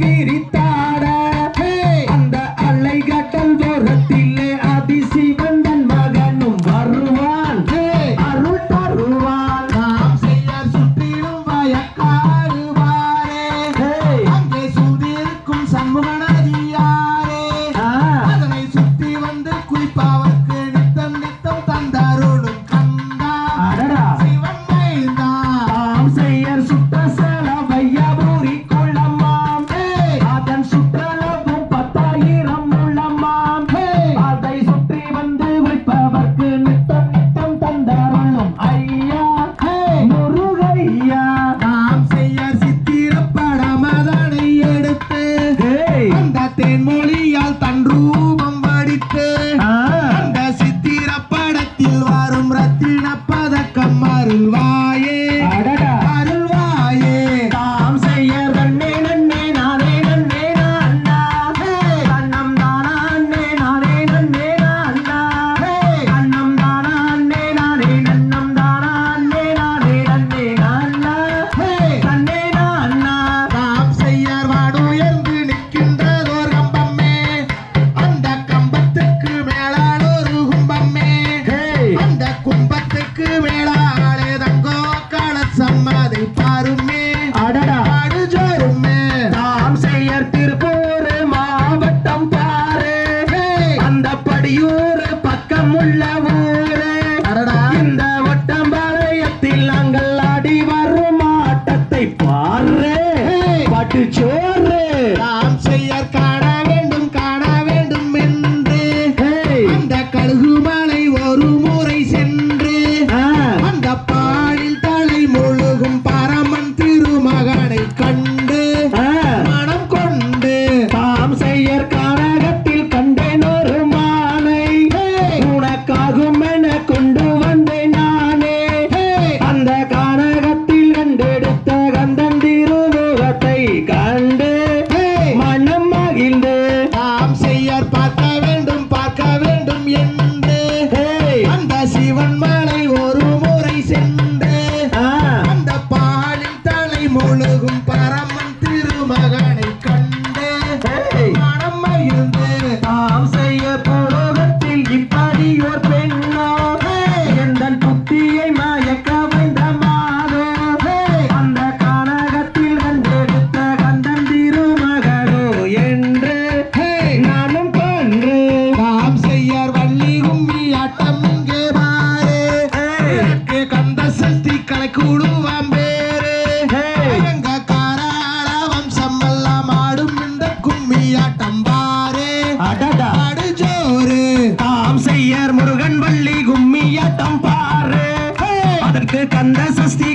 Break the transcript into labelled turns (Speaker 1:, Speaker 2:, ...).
Speaker 1: விரித்தாட. அந்த அலை கட்டல் தூரத்திலே அதிசிவன் தன் மகனும் வருவான். அருள் தருவான்.
Speaker 2: நாம் செய்ய
Speaker 1: சுற்றிடும் வயக்கான் சோறு.
Speaker 2: கந்த சஷ்டி கலை கூடுவான் பேரு. காராள வம்சம் எல்லாம் ஆடும் இந்த கும்மி ஆட்டம் பாரு. அடடாடு ஜோரு
Speaker 1: தாம் செய்யர் முருகன் வள்ளி கும்மி ஆட்டம் பாரு அதற்கு கந்த சஷ்டி